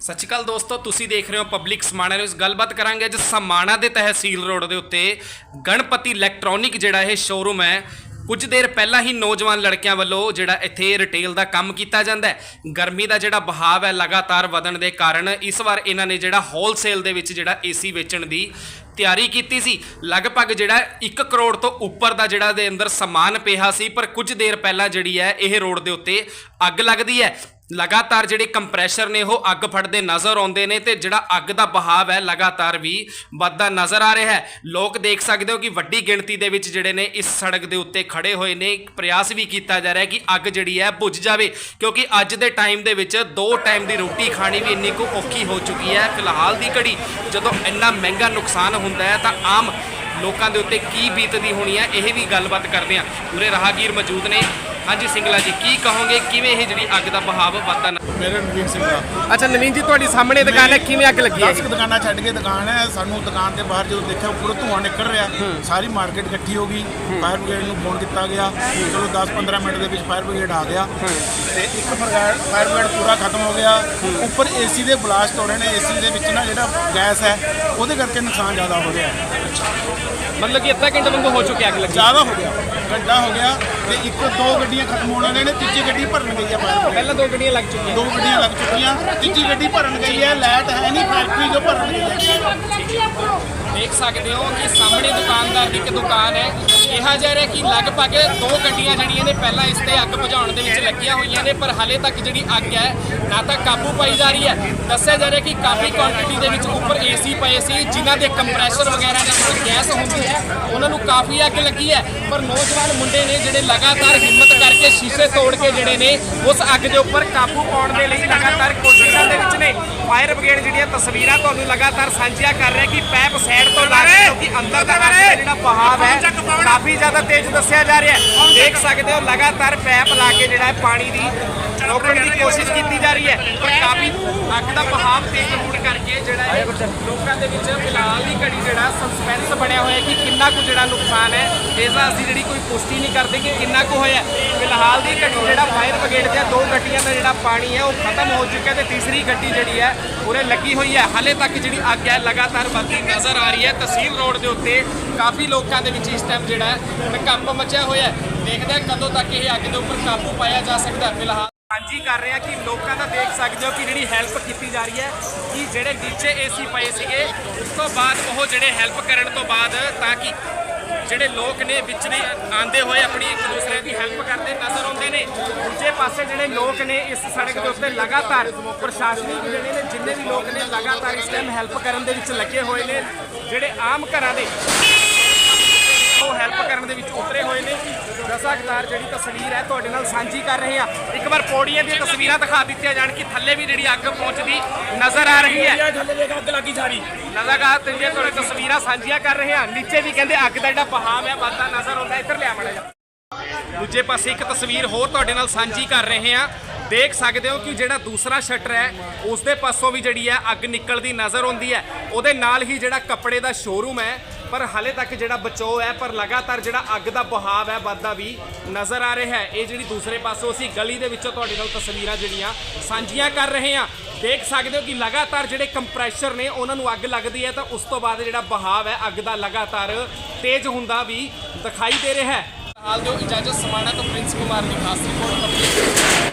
ਸਤਿ ਸ਼੍ਰੀ ਅਕਾਲ ਦੋਸਤੋ, ਤੁਸੀਂ ਦੇਖ ਰਹੇ ਹੋ ਪਬਲਿਕ ਸਮਾਣਾ ਨਿਊਜ਼ ਗੱਲਬਾਤ ਕਰਾਂਗੇ ਅੱਜ ਸਮਾਣਾ ਦੇ ਤਹਿਸੀਲ ਰੋਡ ਦੇ ਉੱਤੇ ਗਣਪਤੀ ਇਲੈਕਟ੍ਰੋਨਿਕ ਜਿਹੜਾ ਇਹ ਸ਼ੋਰੂਮ ਹੈ। ਕੁਝ ਦੇਰ ਪਹਿਲਾਂ ਹੀ ਨੌਜਵਾਨ ਲੜਕਿਆਂ ਵੱਲੋਂ ਜਿਹੜਾ ਇੱਥੇ ਰਿਟੇਲ ਦਾ ਕੰਮ ਕੀਤਾ ਜਾਂਦਾ ਹੈ। ਗਰਮੀ ਦਾ ਜਿਹੜਾ ਬਹਾਵ ਹੈ ਲਗਾਤਾਰ ਵਧਣ ਦੇ ਕਾਰਨ ਇਸ ਵਾਰ ਇਹਨਾਂ ਨੇ ਜਿਹੜਾ ਹੋਲਸੇਲ ਦੇ ਵਿੱਚ ਜਿਹੜਾ ਏਸੀ ਵੇਚਣ ਦੀ ਤਿਆਰੀ ਕੀਤੀ ਸੀ। ਲਗਭਗ ਜਿਹੜਾ 1 ਕਰੋੜ ਤੋਂ ਉੱਪਰ ਦਾ ਜਿਹੜਾ ਦੇ ਅੰਦਰ ਸਮਾਨ ਪਿਆ ਸੀ, ਪਰ ਕੁਝ ਦੇਰ ਪਹਿਲਾਂ ਜਿਹੜੀ ਹੈ ਇਹ ਰੋਡ ਦੇ ਉੱਤੇ ਅੱਗ ਲੱਗਦੀ ਹੈ। ਲਗਾਤਾਰ ਜਿਹੜੇ ਕੰਪਰੈਸ਼ਰ ਨੇ, ਉਹ ਅੱਗ ਫੜਦੇ ਨਜ਼ਰ ਆਉਂਦੇ ਨੇ ਤੇ ਜਿਹੜਾ ਅੱਗ ਦਾ ਬਹਾਵ ਹੈ, ਲਗਾਤਾਰ ਵੀ ਵੱਧਦਾ ਨਜ਼ਰ ਆ ਰਿਹਾ ਹੈ। ਲੋਕ ਦੇਖ ਸਕਦੇ ਹੋ ਕਿ ਵੱਡੀ ਗਿਣਤੀ ਦੇ ਵਿੱਚ ਜਿਹੜੇ ਨੇ ਇਸ ਸੜਕ ਦੇ ਉੱਤੇ ਖੜੇ ਹੋਏ ਨੇ। ਪ੍ਰਯਾਸ ਵੀ ਕੀਤਾ ਜਾ ਰਿਹਾ ਹੈ ਕਿ ਅੱਗ ਜਿਹੜੀ ਹੈ ਬੁਝ ਜਾਵੇ, ਕਿਉਂਕਿ ਅੱਜ ਦੇ ਟਾਈਮ ਦੇ ਵਿੱਚ ਦੋ ਟਾਈਮ ਦੀ ਰੋਟੀ ਖਾਣੀ ਵੀ ਇੰਨੀ ਕੁ ਔਖੀ ਹੋ ਚੁੱਕੀ ਹੈ। ਫਿਲਹਾਲ ਦੀ ਘੜੀ ਜਦੋਂ ਇੰਨਾ ਮਹਿੰਗਾ ਨੁਕਸਾਨ ਹੁੰਦਾ ਹੈ, ਤਾਂ ਆਮ ਲੋਕਾਂ ਦੇ ਉੱਤੇ ਕੀ ਬੀਤਦੀ ਹੋਣੀ ਹੈ ਇਹ ਵੀ ਗੱਲਬਾਤ ਕਰਦੇ ਹਾਂ। ਪੂਰੇ ਰਾਹਗੀਰ ਮੌਜੂਦ ਨੇ। ਹਾਂਜੀ ਸਿੰਗਲਾ ਜੀ ਕੀ ਕਹੋਗੇ? ਕਿਵੇਂ ਇਹ ਜਿਹੜੀ ਅੱਗ ਦਾ ਬਹਾਵ ਵੱਧਦਾ ਨ- ਮੇਰਾ ਨਵੀਨ ਸਿੰਘ ਦਾ ਅੱਛਾ ਨਵੀਨ ਜੀ ਤੁਹਾਡੀ ਸਾਹਮਣੇ ਦੁਕਾਨ ਹੈ ਕਿਵੇਂ ਅੱਗ ਲੱਗੀ ਹੈ? 10 ਦੁਕਾਨਾਂ ਛੱਡ ਕੇ ਦੁਕਾਨ ਹੈ। ਸਾਨੂੰ ਦੁਕਾਨ ਦੇ ਬਾਹਰ ਜਦੋਂ ਦੇਖਿਆ ਉੱਪਰ ਧੂਆਂ ਨਿਕਲ ਰਿਹਾ। ਸਾਰੀ ਮਾਰਕੀਟ ਇਕੱਠੀ ਹੋ ਗਈ। ਫਾਇਰ ਬ੍ਰਿਗੇਡ ਨੂੰ ਫੋਨ ਕੀਤਾ ਗਿਆ। ਚਲੋ 10-15 ਮਿੰਟ ਦੇ ਵਿੱਚ ਫਾਇਰ ਬ੍ਰਿਗੇਡ ਆ ਗਿਆ। ਤੇ ਇੱਕ ਫਾਇਰ ਫਾਇਰ ਬ੍ਰਿਗੇਡ ਪੂਰਾ ਖਤਮ ਹੋ ਗਿਆ। ਉੱਪਰ ਏਸੀ ਦੇ ਬਲਾਸਟ ਹੋ ਰਹੇ ਨੇ। ਏਸੀ ਦੇ ਵਿੱਚ ਨਾ ਜਿਹੜਾ ਗੈਸ ਹੈ ਉਹਦੇ ਕਰਕੇ ਨੁਕਸਾਨ ਜ਼ਿਆਦਾ ਹੋ ਰਿਹਾ ਹੈ। ਮਤਲਬ ਕਿ ਅੱਧਾ ਘੰਟਾ ਵਾਂਗੂ ਹੋ ਚੁੱਕਿਆ ਅੱਗ ਲੱਗੀ। ਜ਼ਿਆਦਾ ਹੋ ਗਿਆ ਘੰਟਾ ਹੋ ਗਿਆ ਤੇ ਇੱਕ ਦੋ ਗੱਡੀਆਂ ਖਤਮ ਹੋਣ ਵਾਲੀਆਂ ਨੇ ਤੀਜੀ ਗੱਡੀ ਭਰਨ ਗਈ ਹੈ ਪਹਿਲਾਂ ਦੋ ਗੱਡੀਆਂ ਲੱਗ ਚੁੱਕੀਆਂ। ਦੋ ਗੱਡੀਆਂ ਲੱਗ ਚੁੱਕੀਆਂ ਤੀਜੀ ਗੱਡੀ ਭਰਨ ਗਈ ਹੈ ਲਾਈਟ ਹੈ ਨਹੀਂ ਫੈਕਟਰੀ ਜੋ ਭਰਨ ਗਈ ਹੈ। ਦੇਖ ਸਕਦੇ ਹੋ ਕਿ ਸਾਹਮਣੇ ਦੁਕਾਨਦਾਰ ਦੀ ਇੱਕ ਦੁਕਾਨ ਹੈ। ਕਿਹਾ ਜਾ ਰਿਹਾ ਕਿ ਲਗਭਗ ਦੋ ਗੱਡੀਆਂ ਜਿਹੜੀਆਂ ਨੇ ਪਹਿਲਾਂ ਇਸ ਤੇ ਅੱਗ ਬੁਝਾਉਣ ਦੇ ਵਿੱਚ ਲੱਗੀਆਂ ਹੋਈਆਂ ਨੇ, ਪਰ ਹਾਲੇ ਤੱਕ ਜਿਹੜੀ ਅੱਗ ਹੈ, ਨਾ ਤਾਂ ਕਾਬੂ ਪਾਈ ਜਾ ਰਹੀ ਹੈ। ਦੱਸਿਆ ਜਾ ਰਿਹਾ ਕਿ ਕਾਫੀ ਕੁਆਂਟੀਟੀ ਦੇ ਵਿੱਚ ਉੱਪਰ ਏਸੀ ਪਏ ਸੀ, ਜਿਨ੍ਹਾਂ ਦੇ ਕੰਪਰੈਸਰ ਵਗੈਰਾ ਜਾਂ ਕੋਈ ਗੈਸ ਹੁੰਦੀ ਹੈ, ਉਹਨਾਂ ਨੂੰ ਕਾਫੀ ਅੱਗ ਲੱਗੀ ਹੈ। ਪਰ ਨੌਜਵਾਨ ਮੁੰਡੇ ਨੇ ਜਿਹੜੇ ਲਗਾਤਾਰ ਹਿੰਮਤ ਕਰਕੇ ਸ਼ੀਸ਼ੇ ਤੋੜ ਕੇ ਜਿਹੜੇ ਨੇ, ਉਸ ਅੱਗ ਦੇ ਉੱਪਰ ਕਾਬੂ ਪਾਉਣ ਦੇ ਲਈ ਲਗਾਤਾਰ ਕੋਸ਼ਿਸ਼ਾਂ ਦੇ ਵਿੱਚ ਨੇ। ਫਾਇਰ ਬ੍ਰਿਗੇਡ ਜਿਹੜੀਆਂ ਤਸਵੀਰਾਂ ਤੁਹਾਨੂੰ ਲਗਾਤਾਰ ਸਾਂਝੀਆਂ ਕਰ ਰਿਹਾ ਕਿ ਪੈਪ ਸਾਈਡ ਤੋਂ ਲਾ ਰਹੇ ਕਿਉਂਕਿ ਅੰਦਰ ਦਾ ਜਿਹੜਾ ਬਹਾਵ ਹੈ ਕਾਫੀ ਜ਼ਿਆਦਾ ਤੇਜ਼ ਦੱਸਿਆ ਜਾ ਰਿਹਾ ਹੈ। ਦੇਖ ਸਕਦੇ ਹੋ ਲਗਾਤਾਰ ਪੈਪ ਲਾ ਕੇ ਜਿਹੜਾ ਹੈ ਪਾਣੀ ਦੀ ਰੋਕਣ ਦੀ ਕੋਸ਼ਿਸ਼ ਕੀਤੀ ਜਾ ਰਹੀ ਹੈ। ਪਰ ਕਾਫੀ ਅੱਗ ਦਾ ਬਹਾਵ ਤੇਜ਼ ਹੋਣ ਕਰਕੇ ਜਿਹੜਾ ਹੈ ਲੋਕਾਂ ਦੇ ਵਿੱਚ ਫਿਲਹਾਲ ਦੀ ਘੜੀ ਜਿਹੜਾ ਸਸਪੈਂਸ ਬਣਿਆ ਹੋਇਆ ਕਿ ਕਿੰਨਾ ਕੁ ਜਿਹੜਾ ਨੁਕਸਾਨ ਹੈ। ਇਸ ਦਾ ਅਸੀਂ ਜਿਹੜੀ ਕੋਈ ਪੁਸ਼ਟੀ ਨਹੀਂ ਕਰਦੇ ਕਿ ਕਿੰਨਾ ਕੁ ਹੋਇਆ ਫਿਲਹਾਲ ਦੀ ਘੜੀ ਜਿਹੜਾ ਫਾਇਰ ਬ੍ਰਿਗੇਡ ਦੀਆਂ ਦੋ ਗੱਡੀਆਂ ਦਾ ਜਿਹੜਾ ਪਾਣੀ ਹੈ, ਉਹ ਖਤਮ ਹੋ ਚੁੱਕਿਆ ਤੇ ਤੀਸਰੀ ਗੱਡੀ ਜਿਹੜੀ ਹੈ, ਉਰੇ ਲੱਗੀ ਹੋਈ ਹੈ। ਹਾਲੇ ਤੱਕ ਜਿਹੜੀ ਅੱਗ ਹੈ, ਲਗਾਤਾਰ ਵੱਧਦੀ ਨਜ਼ਰ ਆ ਰਹੀ ਹੈ। ਤਹਿਸੀਲ ਰੋਡ ਦੇ ਉੱਤੇ ਕਾਫੀ ਲੋਕਾਂ ਦੇ ਵਿੱਚ ਇਸ ਟਾਈਮ ਜਿਹੜਾ ਹੈ ਕੰਪ ਮਚਿਆ ਹੋਇਆ ਦੇਖਦੇ ਹਾਂ ਕਦੋਂ ਤੱਕ ਇਹ ਅੱਗ ਦੇ ਉੱਪਰ ਕਾਬੂ ਪਾਇਆ ਜਾ ਸਕਦਾ ਫਿਲਹਾਲ ਸਾਂਝੀ ਕਰ ਰਹੇ ਹਾਂ ਕਿ ਲੋਕਾਂ ਦਾ ਦੇਖ ਸਕਦੇ ਹੋ ਕਿ ਜਿਹੜੀ ਹੈਲਪ ਕੀਤੀ ਜਾ ਰਹੀ ਹੈ, ਕਿ ਜਿਹੜੇ ਨੀਚੇ ਏਸੀ ਪਏ ਸੀਗੇ, ਉਸ ਤੋਂ ਬਾਅਦ ਉਹ ਜਿਹੜੇ ਹੈਲਪ ਕਰਨ ਤੋਂ ਬਾਅਦ ਤਾਂ ਕਿ ਜਿਹੜੇ ਲੋਕ ਨੇ ਵਿੱਚ ਨੇ ਆਂਦੇ ਹੋਏ ਆਪਣੀ ਇੱਕ ਦੂਸਰੇ ਦੀ ਹੈਲਪ ਕਰਦੇ ਨਜ਼ਰ ਆਉਂਦੇ ਨੇ। ਦੂਜੇ ਪਾਸੇ ਜਿਹੜੇ ਲੋਕ ਨੇ ਇਸ ਸੜਕ ਦੇ ਉੱਤੇ ਲਗਾਤਾਰ ਪ੍ਰਸ਼ਾਸਨਿਕ ਜਿਹੜੇ ਨੇ, ਜਿੰਨੇ ਵੀ ਲੋਕ ਨੇ ਲਗਾਤਾਰ ਇਸ ਟਾਈਮ ਹੈਲਪ ਕਰਨ ਦੇ ਵਿੱਚ ਲੱਗੇ ਹੋਏ ਨੇ, ਜਿਹੜੇ ਆਮ ਘਰਾਂ ਦੇ ਹੈਲਪ ਕਰਨ ਦੇ ਵਿੱਚ ਉਤਰੇ ਹੋਏ ਨੇ ਦਸਾਕਦਾਰ ਜਿਹੜੀ ਤਸਵੀਰ ਹੈ ਤੁਹਾਡੇ ਨਾਲ ਸਾਂਝੀ ਕਰ ਰਹੇ ਹਾਂ। ਇੱਕ ਵਾਰ ਪੌੜੀਆਂ ਦੀਆਂ ਤਸਵੀਰਾਂ ਦਿਖਾ ਦਿੱਤੀਆਂ ਜਾਣ ਕਿ ਥੱਲੇ ਵੀ ਜਿਹੜੀ ਅੱਗ ਪਹੁੰਚਦੀ ਨਜ਼ਰ ਆ ਰਹੀ ਹੈ। ਥੱਲੇ ਦੇਖ ਅੱਗ ਲੱਗੀ ਸਾਰੀ। ਲਗਾਤਾਰ ਤੇ ਤੁਹਾਡੇ ਤਸਵੀਰਾਂ ਸਾਂਝੀਆਂ ਕਰ ਰਹੇ ਹਾਂ। ਨੀਚੇ ਵੀ ਕਹਿੰਦੇ ਅੱਗ ਦਾ ਜਿਹੜਾ ਬਹਾਵ ਹੈ ਵੱਧਦਾ ਨਜ਼ਰ ਆਉਂਦਾ ਇੱਧਰ ਲਿਆ ਮੜਾ ਜਾ ਦੂਜੇ ਪਾਸੇ ਇੱਕ ਤਸਵੀਰ ਹੋਰ ਤੁਹਾਡੇ ਨਾਲ ਸਾਂਝੀ ਕਰ ਰਹੇ ਹਾਂ। ਦੇਖ ਸਕਦੇ ਹੋ ਕਿ ਜਿਹੜਾ ਦੂਸਰਾ ਸ਼ਟਰ ਹੈ ਉਸ ਦੇ ਪਾਸੋਂ ਵੀ ਜਿਹੜੀ ਹੈ ਅੱਗ ਨਿਕਲਦੀ ਨਜ਼ਰ ਆਉਂਦੀ ਹੈ। ਉਹਦੇ ਨਾਲ ਹੀ ਜਿਹੜਾ ਕੱਪੜੇ ਦਾ ਸ਼ੋਰੂਮ ਹੈ ਪਰ ਹਾਲੇ ਤੱਕ ਜਿਹੜਾ ਬਚਾਓ ਹੈ, ਪਰ ਲਗਾਤਾਰ ਜਿਹੜਾ ਅੱਗ ਦਾ ਬਹਾਵ ਹੈ ਵੱਧਦਾ ਵੀ ਨਜ਼ਰ ਆ ਰਿਹਾ ਹੈ। ਇਹ ਜਿਹੜੀ ਦੂਸਰੇ ਪਾਸੋਂ ਅਸੀਂ ਗਲੀ ਦੇ ਵਿੱਚੋਂ ਤੁਹਾਡੇ ਨਾਲ ਤਸਵੀਰਾਂ ਜਿਹੜੀਆਂ ਸਾਂਝੀਆਂ ਕਰ ਰਹੇ ਹਾਂ। ਦੇਖ ਸਕਦੇ ਹੋ ਕਿ ਲਗਾਤਾਰ ਜਿਹੜੇ ਕੰਪਰੈਸ਼ਰ ਨੇ, ਉਹਨਾਂ ਨੂੰ ਅੱਗ ਲੱਗਦੀ ਹੈ ਤਾਂ ਉਸ ਤੋਂ ਬਾਅਦ ਜਿਹੜਾ ਬਹਾਵ ਹੈ, ਅੱਗ ਦਾ ਲਗਾਤਾਰ ਤੇਜ਼ ਹੁੰਦਾ ਵੀ ਦਿਖਾਈ ਦੇ ਰਿਹਾ ਹੈ। ਹਾਲ ਜੋ ਇਜਾਜ਼ਤ ਸਮਾਣਾ ਤੋਂ ਪ੍ਰਿੰਸ ਕੁਮਾਰ ਦੀ ਖਾਸ ਰਿਪੋਰਟ।